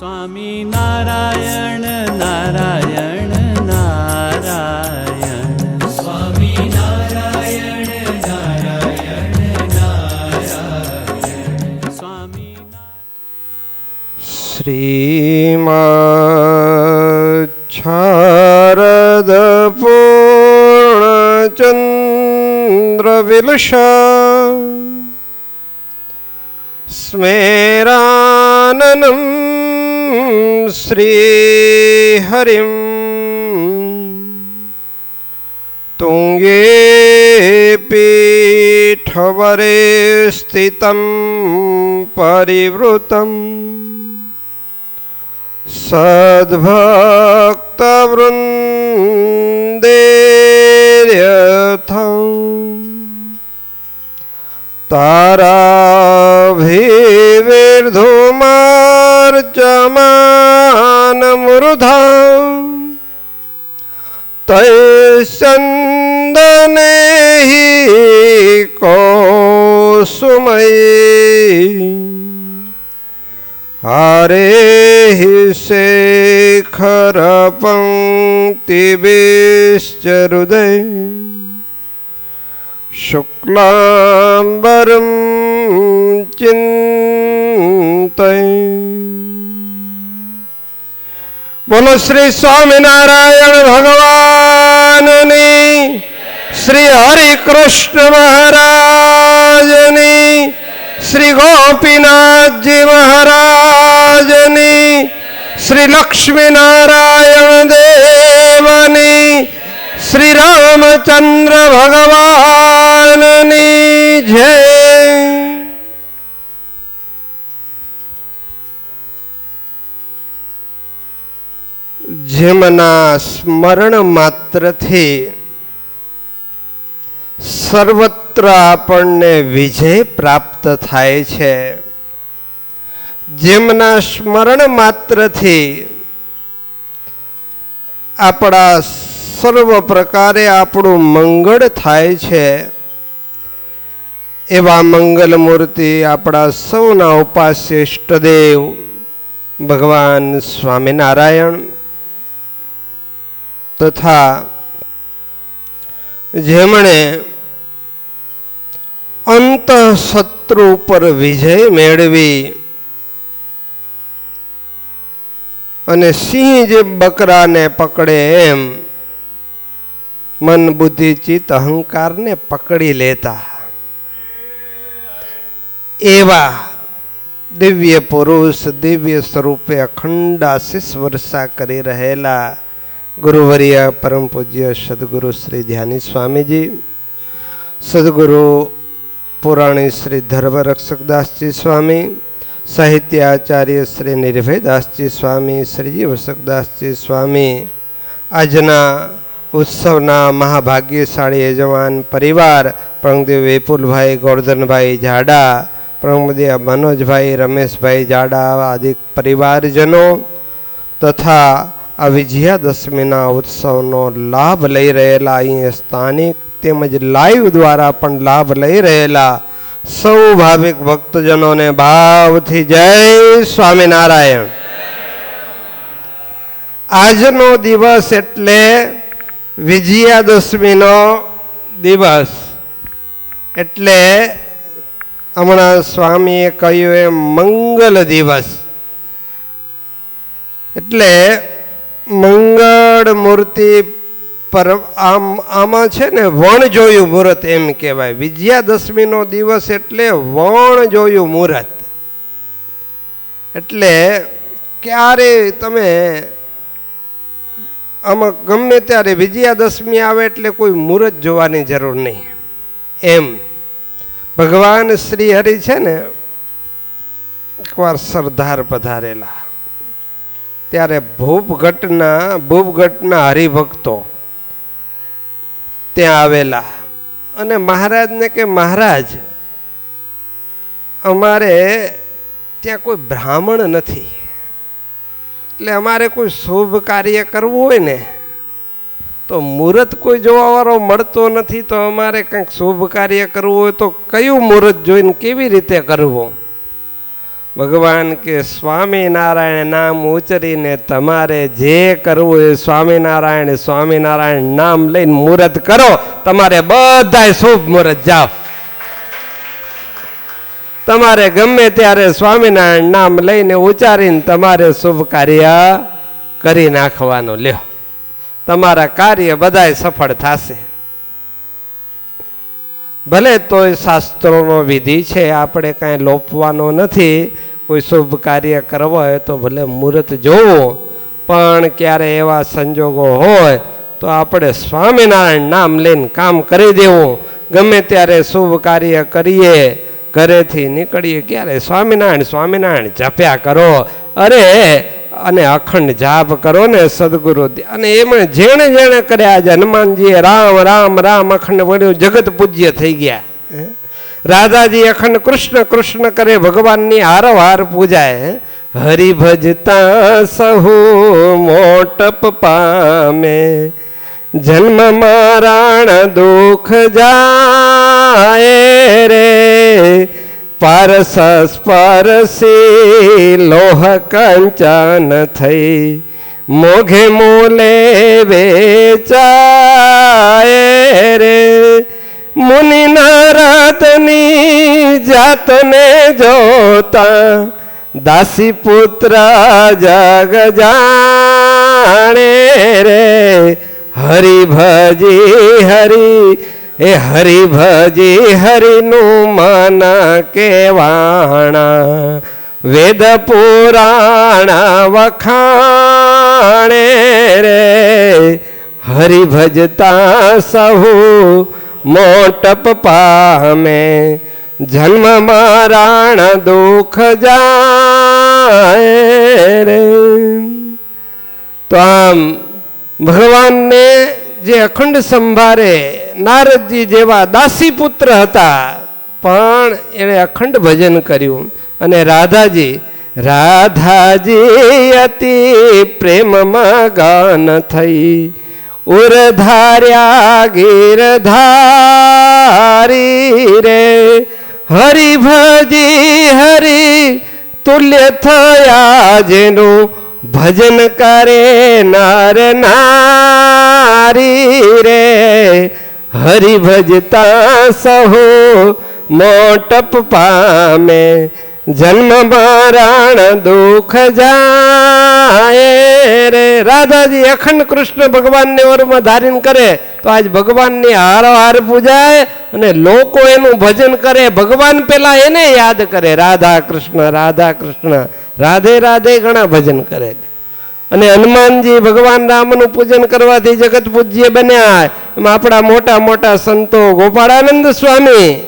સ્વામી નારાયણ નારાયણ નારાયણ. સ્વામી નારાયણ નારાયણ નારાયણ સ્વામી શ્રીમારદ પૂર્ણ ચંદ્ર વિલષા સ્મેરાનનમ શ્રી હરિમ તુંગે પીઠવરે સ્થિત પરિવૃત સદ્ભક્તવૃંદેર્યથમ ताराभिर्धुमार्चमानमृधा तैस्चन्दने हि कौसुमये हरे शेखरपङ्क्तिभिश्च हृदय शुक्लाम्बरं चिन्तय બોલો શ્રી સ્વામિનારાયણ ભગવાનની શ્રી હરિકૃષ્ણ મહારાજની શ્રી ગોપીનાથજી મહારાજની શ્રી લક્ષ્મીનારાયણ દેવની શ્રી રામચંદ્ર ભગવાનની જય. જેમના સ્મરણ માત્રથી સર્વત્ર આપણને વિજય પ્રાપ્ત થાય છે. જેમના સ્મરણ માત્રથી આપણા સર્વ પ્રકારે આપણું મંગળ થાય છે. એવા મંગલ મૂર્તિ આપણા સૌના ઉપાસ્ય ઇષ્ટદેવ ભગવાન સ્વામિનારાયણ તથા જેમણે અંતઃશત્રુ ઉપર વિજય મેળવી અને સિંહ જે બકરાને પકડે એમ મન બુદ્ધિ ચિત્ત અહંકારને પકડી લેતા. એવા દિવ્ય પુરુષ દિવ્ય સ્વરૂપે અખંડ આશીષ વર્ષા કરી રહેલા ગુરુવર્ય પરમ પૂજ્ય સદગુરુ શ્રી ધ્યાની સ્વામીજી, સદગુરુ પુરાણી શ્રી ધર્મરક્ષકદાસજી સ્વામી સાહિત્ય આચાર્ય શ્રી નિર્ભયદાસજી સ્વામી, શ્રીજી વસકદાસજી સ્વામી, આજના ઉત્સવના મહાભાગ્યશાળી યજમાન પરિવાર પ્રમદેવ વિપુલભાઈ, ગોરધનભાઈ જાડા પ્રમદેવ મનોજભાઈ, રમેશભાઈ જાડા આદિ પરિવારજનો તથા આ વિજયાદશમીના ઉત્સવનો લાભ લઈ રહેલા અહીં સ્થાનિક તેમજ લાઈવ દ્વારા પણ લાભ લઈ રહેલા સૌ ભાવિક ભક્તજનોને ભાવથી જય સ્વામિનારાયણ. આજનો દિવસ એટલે વિજયાદશમીનો દિવસ. એટલે હમણાં સ્વામીએ કહ્યું એમ મંગલ દિવસ. એટલે મંગળ મૂર્તિ પર આમ, આમાં છે ને વણ જોયું મુહૂર્ત એમ કહેવાય. વિજયાદશમીનો દિવસ એટલે વણ જોયું મુહૂર્ત. એટલે ક્યારે તમે આમાં ગમે ત્યારે વિજયાદશમી આવે એટલે કોઈ મુહૂર્ત જોવાની જરૂર નહીં. એમ. ભગવાન શ્રી હરિ છે ને, એકવાર સરદાર પધારેલા. ત્યારે ભૂપઘટના ભૂપઘટના હરિભક્તો ત્યાં આવેલા. અને મહારાજને કે, મહારાજ, અમારે ત્યાં કોઈ બ્રાહ્મણ નથી. એટલે અમારે કોઈ શુભ કાર્ય કરવું હોય ને, તો મુહૂર્ત કોઈ જોવાવાળો મળતો નથી, તો અમારે કંઈક શુભ કાર્ય કરવું હોય તો કયું મુહૂર્ત જોઈને કેવી રીતે કરવું? ભગવાન કે, સ્વામિનારાયણ નામ ઉચરીને તમારે જે કરવું એ સ્વામિનારાયણ સ્વામિનારાયણ નામ લઈને મુહૂર્ત કરો, તમારે બધાય શુભ મુહૂર્ત જાઓ. તમારે ગમે ત્યારે સ્વામિનારાયણ નામ લઈને ઉચ્ચારીને તમારે શુભ કાર્ય કરી નાખવાનું. લ્યો. તમારા કાર્ય બધાય સફળ થશે. ભલે તોય શાસ્ત્રોનો વિધિ છે, આપણે કાંઈ લોપવાનો નથી. કોઈ શુભ કાર્ય કરવા હોય તો ભલે મુહૂર્ત જોવું, પણ ક્યારે એવા સંજોગો હોય તો આપણે સ્વામિનારાયણ નામ લઈને કામ કરી દેવું. ગમે ત્યારે શુભ કાર્ય કરીએ ઘરેથી નીકળીએ ક્યારે? સ્વામિનારાયણ સ્વામિનારાયણ, જપ્યા કરો. અરે, અને અખંડ જાપ કરો ને સદગુરુ અને એમાં જેણે જેણે કર્યા છે, હનુમાનજીએ રામ રામ રામ અખંડ વળ્યું, જગત પૂજ્ય થઈ ગયા. રાધાજી અખંડ કૃષ્ણ કૃષ્ણ કરે, ભગવાનની હારવાર પૂજાય. હરિભજતા સહુ મોટપ પામે. જન્મ મારાણ દુઃખ જાય રે. પારસ સ્પરસી લોહ કંચન થઈ. મોઘે મોલે વેચાય રે. મુનિ નારદની જાતને જોતા દાસી પુત્ર જગ જાણે રે. હરિ ભજે હરિ, એ હરિ ભજે હરિનું મન કેવાણા. વેદ પુરાણ વખાણે રે, હરિ ભજતા સહુ મોટપ પામે. જન્મ મારાણ દુઃખ જાય રે. તો આમ ભગવાનને જે અખંડ સંભારે નારદજી જેવા દાસી પુત્ર હતા, પણ એણે અખંડ ભજન કર્યું. અને રાધાજી રાધાજી, અતિ પ્રેમમાં ગાન થઈ. ઉરધાર્યા ગીરધારી રે. હરિ ભજી હરિ તુલ્ય થયા જેનું ભજન કરે નાર નારી રે. હરિ ભજતા સહો મોટપ પામે. જન્મ મરણ દુઃખ જાય રે. રાધાજી અખંડ કૃષ્ણ ભગવાનને ઓરમાં ધારણ કરે તો આજ ભગવાનની હારોહાર પૂજાય અને લોકો એનું ભજન કરે. ભગવાન પેલા એને યાદ કરે. રાધા કૃષ્ણ રાધા કૃષ્ણ. રાધે રાધે ઘણા ભજન કરે છે. અને હનુમાનજી ભગવાન રામનું પૂજન કરવાથી જગત પૂજ્ય બન્યા. એમાં આપણા મોટા મોટા સંતો ગોપાળાનંદ સ્વામી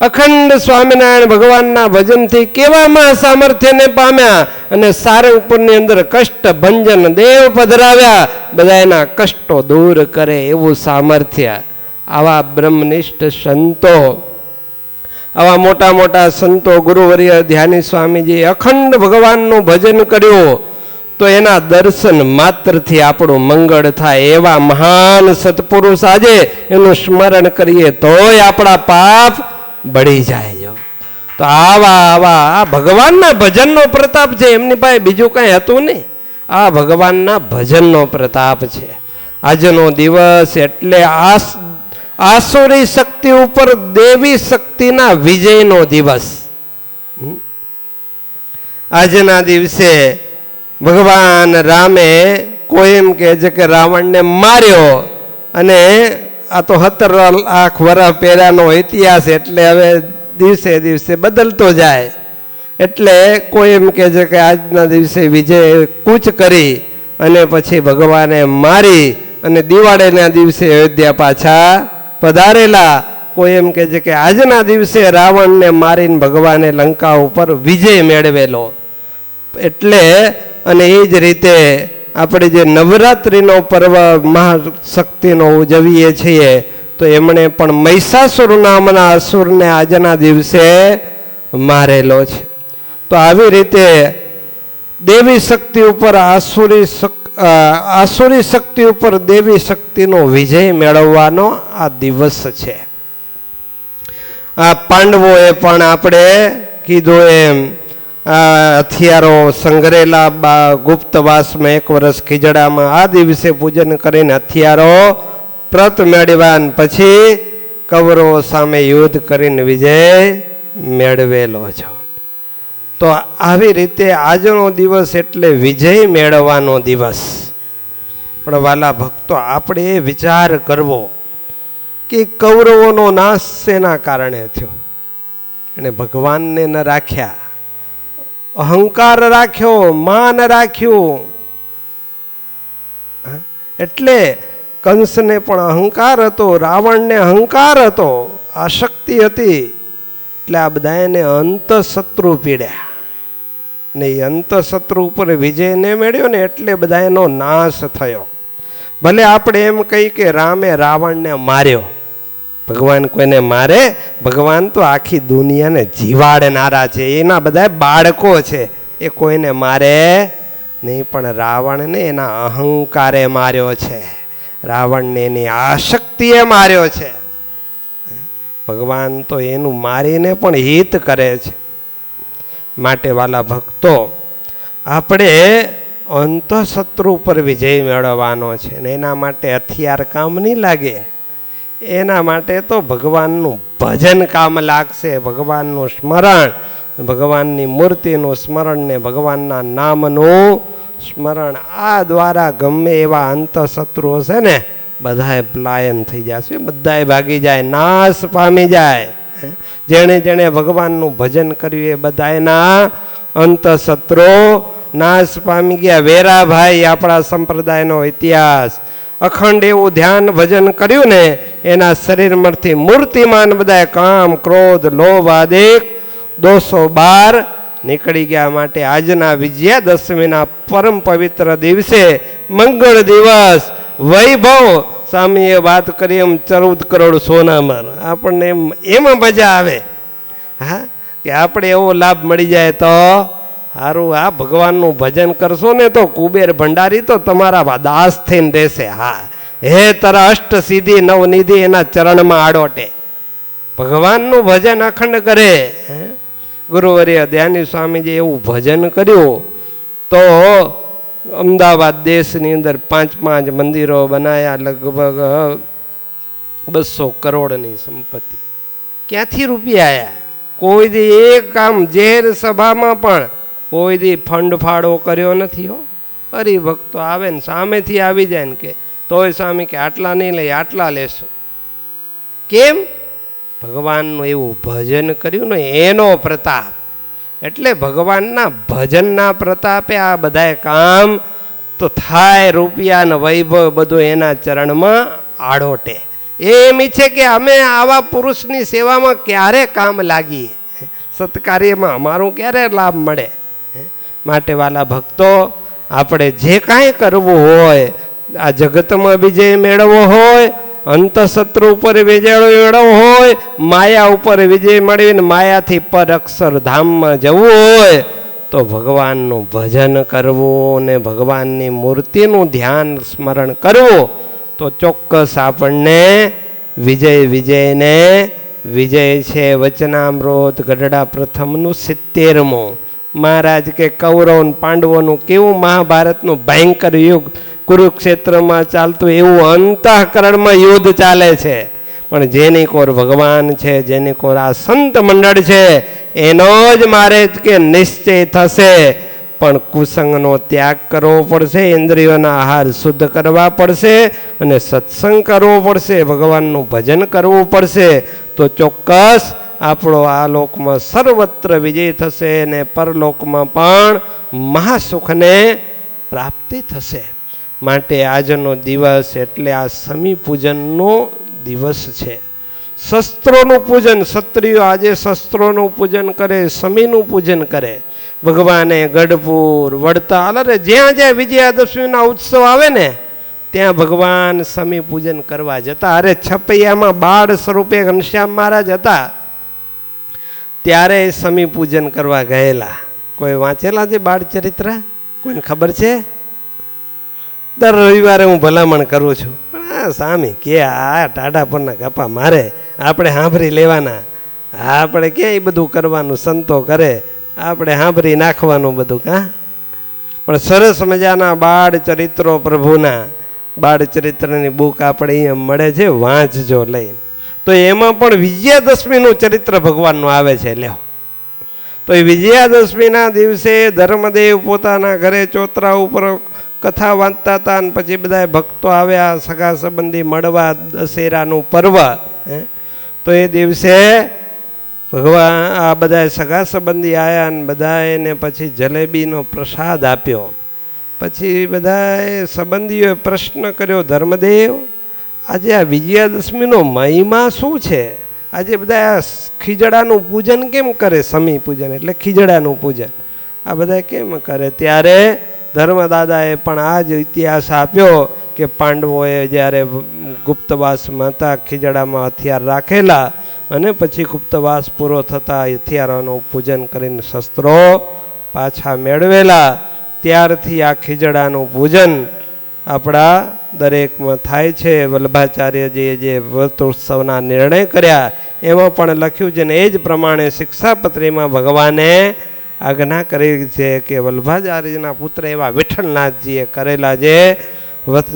અખંડ સ્વામિનારાયણ ભગવાનના ભજનથી કેવામાં સામર્થ્યને પામ્યા અને સારંગપુરની અંદર કષ્ટ ભંજન દેવ પધરાવ્યા. બધા એના કષ્ટો દૂર કરે એવું સામર્થ્ય. આવા બ્રહ્મનિષ્ઠ સંતો આવા મોટા મોટા સંતો ગુરુવર્ય ધ્યાની સ્વામીજી અખંડ ભગવાનનું ભજન કર્યું, તો એના દર્શન માત્રથી આપણું મંગળ થાય એવા મહાન સત્પુરુષ આજે એનું સ્મરણ કરીએ, તોય આપણા પાપ બળી જાય તો આવા આવા, આ ભગવાનના ભજનનો પ્રતાપ છે, એમની પાસે બીજું કાંઈ હતું નહીં. આ ભગવાનના ભજનનો પ્રતાપ છે. આજનો દિવસ એટલે આસ આસુરી શક્તિ ઉપર દેવી શક્તિના વિજયનો દિવસ. આજના દિવસે ભગવાન રામે કોઈ એમ કહે છે કે રાવણને માર્યો અને આ તો સત્તર લાખ વર્ષ પહેલાનો ઇતિહાસ એટલે હવે દિવસે દિવસે બદલતો જાય. એટલે કોઈ એમ કહે છે કે આજના દિવસે વિજય કૂચ કરી અને પછી ભગવાને મારી અને દિવાળીના દિવસે અયોધ્યા પાછા પધારેલા કોઈ એમ કહે છે કે આજના દિવસે રાવણને મારીને ભગવાને લંકા ઉપર વિજય મેળવેલો. એટલે અને એ જ રીતે આપણે જે નવરાત્રિનો પર્વ મહાશક્તિનો ઉજવીએ છીએ તો એમણે પણ મહિષાસુર નામના અસુરને આજના દિવસે મારેલો છે. તો આવી રીતે દેવી શક્તિ ઉપર આસુરી શક- અ, આસુરી શક્તિ ઉપર દેવી શક્તિનો વિજય મેળવવાનો આ દિવસ છે. આ પાંડવોએ પણ આપણે કીધું એમ આ હથિયારો સંગ્રેલા બા, ગુપ્તવાસમાં એક વર્ષ ખીજડામાં આ દિવસે પૂજન કરીને હથિયારો પ્રત મેળવ્યા પછી કવરો સામે યુદ્ધ કરીને વિજય મેળવેલો છો. તો આવી રીતે આજનો દિવસ એટલે વિજય મેળવવાનો દિવસ. પણ વાલા ભક્તો, આપણે એ વિચાર કરવો કે કૌરવોનો નાશ શેના કારણે થયો? એણે ભગવાનને ન રાખ્યા. અહંકાર રાખ્યો, માન રાખ્યું. એટલે કંસને પણ અહંકાર હતો, રાવણને અહંકાર હતો આશક્તિ હતી. એટલે આ બધા એને અંતશત્રુ પીડ્યા. ને એ અંતઃશત્રુ ઉપર વિજય ને મેળ્યો ને એટલે બધા એનો નાશ થયો. ભલે આપણે એમ કહી કે રામે રાવણને માર્યો. ભગવાન કોઈને મારે? ભગવાન તો આખી દુનિયાને જીવાડનારા છે. એના બધા બાળકો છે. એ કોઈને મારે? નહીં, પણ રાવણને એના અહંકારે માર્યો છે. રાવણને એની આશક્તિએ માર્યો છે. ભગવાન તો એનું મારીને પણ હિત કરે છે. માટે વાલા ભક્તો, આપણે અંતઃશત્રુ ઉપર વિજય મેળવવાનો છે ને એના માટે હથિયાર કામ નહીં લાગે. એના માટે તો ભગવાનનું ભજન કામ લાગશે, ભગવાનનું સ્મરણ, ભગવાનની મૂર્તિનું સ્મરણ ને ભગવાનના નામનું સ્મરણ. આ દ્વારા ગમે એવા અંતઃશત્રુઓ છે ને બધાએ પ્લાયન થઈ જશે બધાએ ભાગી જાય, નાશ પામી જાય. જેણે જેણે ભગવાનનું ભજન કર્યું એ બધા એના અંતઃશત્રુ નાશ પામી ગયા. વેરાભાઈ આપણા સંપ્રદાયનો ઇતિહાસ. અખંડ એવું ધ્યાન ભજન કર્યું ને, એના શરીરમાંથી મૂર્તિમાન બધા કામ, ક્રોધ, લોભ આદેક દોસો બાર નીકળી ગયા માટે આજના વિજયાદશમીના પરમ પવિત્ર દિવસે મંગળ દિવસ વૈભવ સ્વામીએ વાત કરી એમ ચૌદ કરોડ સોનામાં. આપણને એમ, એમાં મજા આવે. હા? કે આપણે એવો લાભ મળી જાય તો સારું આ ભગવાનનું ભજન કરશો ને તો કુબેર ભંડારી તો તમારા દાસ થઈને રહેશે. હા. હે તારા અષ્ટ સિદ્ધિ નવનિધિ એના ચરણમાં આડોટે. ભગવાનનું ભજન અખંડ કરે? ગુરુવર્ય, ધ્યાની સ્વામીજી એવું ભજન કર્યું તો અમદાવાદ દેશની અંદર પાંચ પાંચ મંદિરો બનાયા લગભગ બસો કરોડની સંપત્તિ. ક્યાંથી રૂપિયા આવ્યા કોઈ દી એક કામ ઝેર સભામાં પણ કોઈ દી ફંડ ફાળો કર્યો નથી હો. હરિભક્તો આવે ને સામેથી આવી જાય ને કે, તોય સ્વામી કે આટલા નહીં લઈ, આટલા લેશું. કેમ? ભગવાનનું એવું ભજન કર્યું ને એનો પ્રતાપ. એટલે ભગવાનના ભજનના પ્રતાપે આ બધાએ કામ તો થાય રૂપિયાનો વૈભવ બધું એના ચરણમાં આડોટે. એમ ઈચ્છે કે અમે આવા પુરુષની સેવામાં ક્યારે કામ લાગીએ? સત્કાર્યમાં અમારું ક્યારે લાભ મળે? માટે વાલા ભક્તો, આપણે જે કાંઈ કરવું હોય, આ જગતમાં બીજે મેળવવો હોય અંતઃશત્રુ ઉપર વિજય મેળવવો હોય, માયા ઉપર વિજય મળીને માયાથી પર અક્ષરધામમાં જવું હોય, તો ભગવાનનું ભજન કરવું ને ભગવાનની મૂર્તિનું ધ્યાન સ્મરણ કરવું, તો ચોક્કસ આપણને વિજય, વિજયને, વિજય છે વચનામૃત, ગઢડા પ્રથમનું સિત્તેરમું. મહારાજ કે કૌરવ પાંડવોનું કેવું મહાભારતનું ભયંકર યુગ કુરુક્ષેત્રમાં ચાલતું એવું અંતઃકરણમાં યુદ્ધ ચાલે છે. પણ જેની કોર ભગવાન છે, જેની કોર આ સંત મંડળ છે, એનો જ મારે કે નિશ્ચય થશે. પણ કુસંગનો ત્યાગ કરવો પડશે, ઇન્દ્રિયોના આહાર શુદ્ધ કરવા પડશે અને સત્સંગ કરવો પડશે, ભગવાનનું ભજન કરવું પડશે. તો ચોક્કસ આપણો આ લોકમાં સર્વત્ર વિજય થશે અને પરલોકમાં પણ મહાસુખને પ્રાપ્તિ થશે. માટે આજનો દિવસ એટલે આ સમી પૂજનનો દિવસ છે. શસ્ત્રોનું પૂજન, ક્ષત્રિયો આજે શસ્ત્રોનું પૂજન કરે સમીનું પૂજન કરે. ભગવાને ગઢપુર વડતાલ અરે જ્યાં જ્યાં વિજયાદશમીના ઉત્સવ આવે ને, ત્યાં ભગવાન સમી પૂજન કરવા જતા. અરે છપૈયામાં બાળ સ્વરૂપે ઘનશ્યામ મહારાજ હતા. ત્યારે સમી પૂજન કરવા ગયેલા. કોઈ વાંચેલા છે બાળ ચરિત્ર? કોઈને ખબર છે? દર રવિવારે હું ભલામણ કરું છું. હા આ સ્વામી કે આ ટાઢા પરના ગપ્પા મારે, આપણે સાંભળી લેવાના. આપણે કે એ બધું કરવાનું, સંતો કરે, આપણે સાંભળી નાખવાનું બધું કા? પણ સરસ મજાના બાળ ચરિત્રો પ્રભુના. બાળ ચરિત્રની બુક આપણે અહીંયા મળે છે, વાંચજો લઈને. તો એમાં પણ વિજયાદશમીનું ચરિત્ર ભગવાનનું આવે છે, લ્યો. તો એ વિજયાદશમીના દિવસે ધર્મદેવ પોતાના ઘરે ચોતરા ઉપર કથા વાંચતા હતા અને પછી બધા ભક્તો આવ્યા, સગા સંબંધી મળવા, દશેરાનું પર્વ. તો એ દિવસે ભગવાન, આ બધા સગા સંબંધી આવ્યા અને બધાને પછી જલેબીનો પ્રસાદ આપ્યો. પછી બધાએ સંબંધીઓએ પ્રશ્ન કર્યો, ધર્મદેવ, આજે આ વિજયાદશમીનો મહિમા શું છે? આજે બધા આ ખીજડાનું પૂજન કેમ કરે? સમી પૂજન એટલે ખીજડાનું પૂજન. આ બધા કેમ કરે? ત્યારે ધર્મદાદાએ પણ આ જ ઇતિહાસ આપ્યો કે પાંડવોએ જ્યારે ગુપ્તવાસમાં હતા ખીજડામાં હથિયાર રાખેલા અને પછી ગુપ્તવાસ પૂરો થતાં હથિયારોનું પૂજન કરીને શસ્ત્રો પાછા મેળવેલા, ત્યારથી આ ખીજડાનું પૂજન આપણા દરેકમાં થાય છે. વલ્લભાચાર્યજીએ જે વ્રત નિર્ણય કર્યા, એમાં પણ લખ્યું છે ને એ જ પ્રમાણે શિક્ષાપત્રીમાં ભગવાને આજ્ઞા કરી છે કે વલ્ભાચાર્યના પુત્ર એવા વિઠ્ઠલનાથજીએ કરેલા જે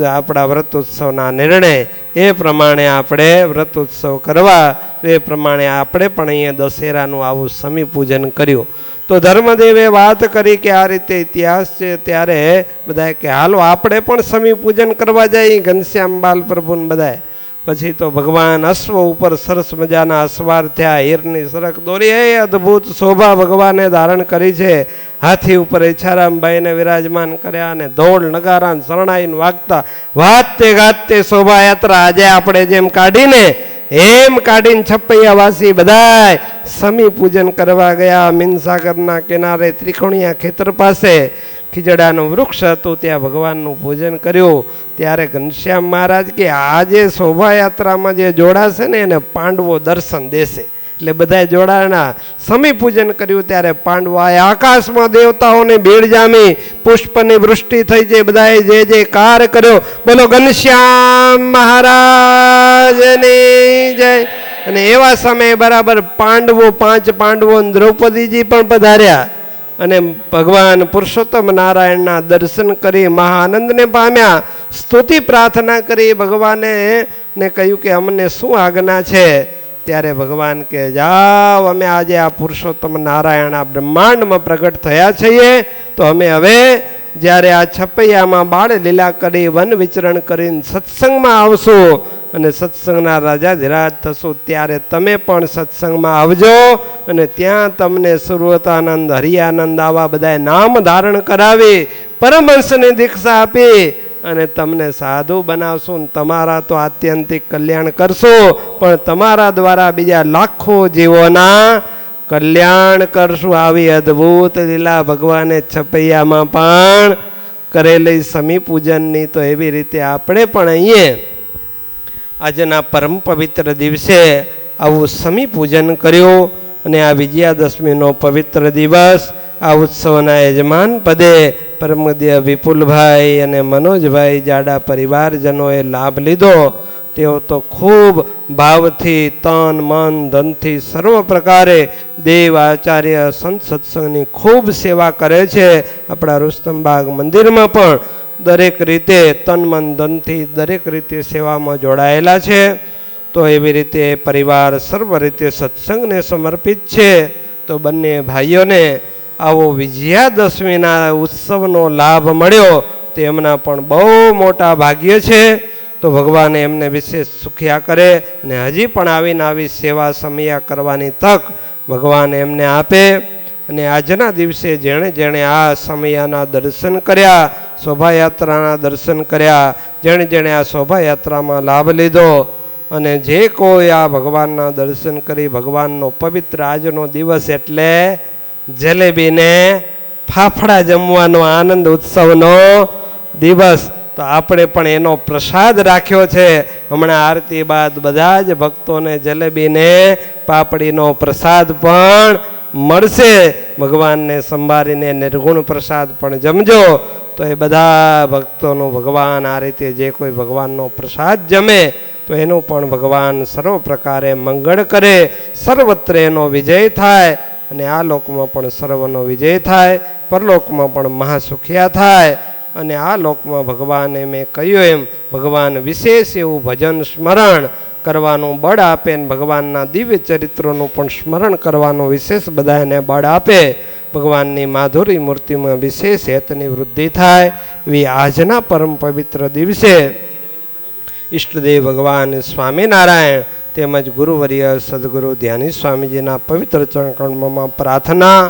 આપણા વ્રત ઉત્સવના નિર્ણય, એ પ્રમાણે આપણે વ્રત ઉત્સવ કરવા, એ પ્રમાણે આપણે પણ અહીંયા દશેરાનું આવું સમી પૂજન કર્યું. તો ધર્મદેવે વાત કરી કે આ રીતે ઇતિહાસ છે ત્યારે બધાએ કે, હાલો, આપણે પણ સમી પૂજન કરવા જઈએ ઘનશ્યામ બાલ પ્રભુને બધાએ. પછી તો ભગવાન અશ્વ ઉપર સરસ મજાના અસવાર થયા, હીરની સરક દોરી. એ અદ્ભુત શોભા ભગવાને ધારણ કરી છે. હાથી ઉપર ઈચ્છારામભાઈને વિરાજમાન કર્યા અને ધોળ નગારા શરણાઈને વાગતા. વાતે ગાતે શોભાયાત્રા આજે આપણે જેમ કાઢીને, એમ કાઢીને છપૈયા વાસી બધાય સમી પૂજન કરવા ગયા, મીનસાગરના કિનારે ત્રિકોણિયા ખેતર પાસે. ખીજડાનું વૃક્ષ હતું, ત્યાં ભગવાનનું પૂજન કર્યું. ત્યારે ઘનશ્યામ મહારાજ કે, આ જે શોભાયાત્રામાં જે જોડાશે ને, એને પાંડવો દર્શન દેશે. એટલે બધા જોડાણા સમી પૂજન કર્યું, ત્યારે પાંડવાએ આકાશમાં દેવતાઓને ભીડ જામી, પુષ્પની વૃષ્ટિ થઈ છે બધાએ જે જે કાર કર્યો. બોલો, ઘનશ્યામ મહારાજની જય. અને એવા સમયે બરાબર પાંડવો, પાંચ પાંડવો દ્રૌપદીજી પણ પધાર્યા. અને ભગવાન પુરુષોત્તમ નારાયણના દર્શન કરી મહાનંદને પામ્યા. સ્તુતિ પ્રાર્થના કરી ભગવાને ને કહ્યું કે અમને શું આજ્ઞા છે? ત્યારે ભગવાન કે, જાઓ, અમે આજે આ પુરુષોત્તમ નારાયણ આ બ્રહ્માંડમાં પ્રગટ થયા છીએ. તો અમે હવે જ્યારે આ છપૈયામાં બાળ લીલા કરી વન વિચરણ કરીને સત્સંગમાં આવશું અને સત્સંગના રાજા ધીરાજ થશો ત્યારે તમે પણ સત્સંગમાં આવજો અને ત્યાં તમને સુરવતાનંદ, હરિયાનંદ આવા બધા નામ ધારણ કરાવી પરમહંસની દીક્ષા આપી અને તમને સાધુ બનાવશું ને તમારા તો આત્યંતિક કલ્યાણ કરશો, પણ તમારા દ્વારા બીજા લાખો જીવોના કલ્યાણ કરશું. આવી અદ્ભુત લીલા ભગવાને છપૈયામાં પણ કરેલી સમી પૂજનની તો એવી રીતે આપણે પણ અહીંયા આજના પરમ પવિત્ર દિવસે આવું સમી પૂજન કર્યું અને આ વિજયાદશમીનો પવિત્ર દિવસ, આ ઉત્સવના યજમાન પદે પરમદય વિપુલભાઈ અને મનોજભાઈ જાડા પરિવારજનોએ લાભ લીધો. તેઓ તો ખૂબ ભાવથી તન, મન, ધનથી સર્વ પ્રકારે દેવ, આચાર્ય, સંત, સત્સંગની ખૂબ સેવા કરે છે. આપણા રુસ્તમબાગ મંદિરમાં પણ દરેક રીતે તન મન ધનથી દરેક રીતે સેવામાં જોડાયેલા છે, તો એવી રીતે પરિવાર સર્વ રીતે સત્સંગને સમર્પિત છે. તો બંને ભાઈઓને આવો વિજયાદશમીના ઉત્સવનો લાભ મળ્યો, તે એમના પણ બહુ મોટા ભાગ્ય છે. તો ભગવાન એમને વિશેષ સુખ્યા કરે અને હજી પણ આવીને આવી સેવા સમયા કરવાની તક ભગવાન એમને આપે. અને આજના દિવસે જેણે જેણે આ સમયાના દર્શન કર્યા શોભાયાત્રાના દર્શન કર્યા. જેણે જેણે આ શોભાયાત્રામાં લાભ લીધો અને જે કોઈ આ ભગવાનના દર્શન કરી ભગવાનનો પવિત્ર આજનો દિવસ એટલે જલેબીને ફાફડા જમવાનો આનંદ ઉત્સવનો દિવસ. તો આપણે પણ એનો પ્રસાદ રાખ્યો છે. હમણાં આરતી બાદ બધા જ ભક્તોને જલેબીને પાપડીનો પ્રસાદ પણ મળશે. ભગવાનને સંભાળીને નિર્ગુણ પ્રસાદ પણ જમજો. તો એ બધા ભક્તોનું ભગવાન આ રીતે જે કોઈ ભગવાનનો પ્રસાદ જમે, તો એનું પણ ભગવાન સર્વ પ્રકારે મંગળ કરે સર્વત્ર એનો વિજય થાય અને આ લોકમાં પણ સર્વનો વિજય થાય, પરલોકમાં પણ મહાસુખિયા થાય અને આ લોકમાં ભગવાને મેં કહ્યું એમ, ભગવાન વિશેષ એવું ભજન સ્મરણ કરવાનું બળ આપે ને ભગવાનના દિવ્ય ચરિત્રોનું પણ સ્મરણ કરવાનું વિશેષ બધાને બળ આપે. ભગવાનની માધુરી મૂર્તિમાં વિશેષ હેતની વૃદ્ધિ થાય એવી આજના પરમ પવિત્ર દિવસે ઈષ્ટદેવ ભગવાન સ્વામિનારાયણ તેમજ ગુરુવર્ય સદગુરુ ધ્યાની સ્વામીજીના પવિત્ર ચરણકર્મમાં પ્રાર્થના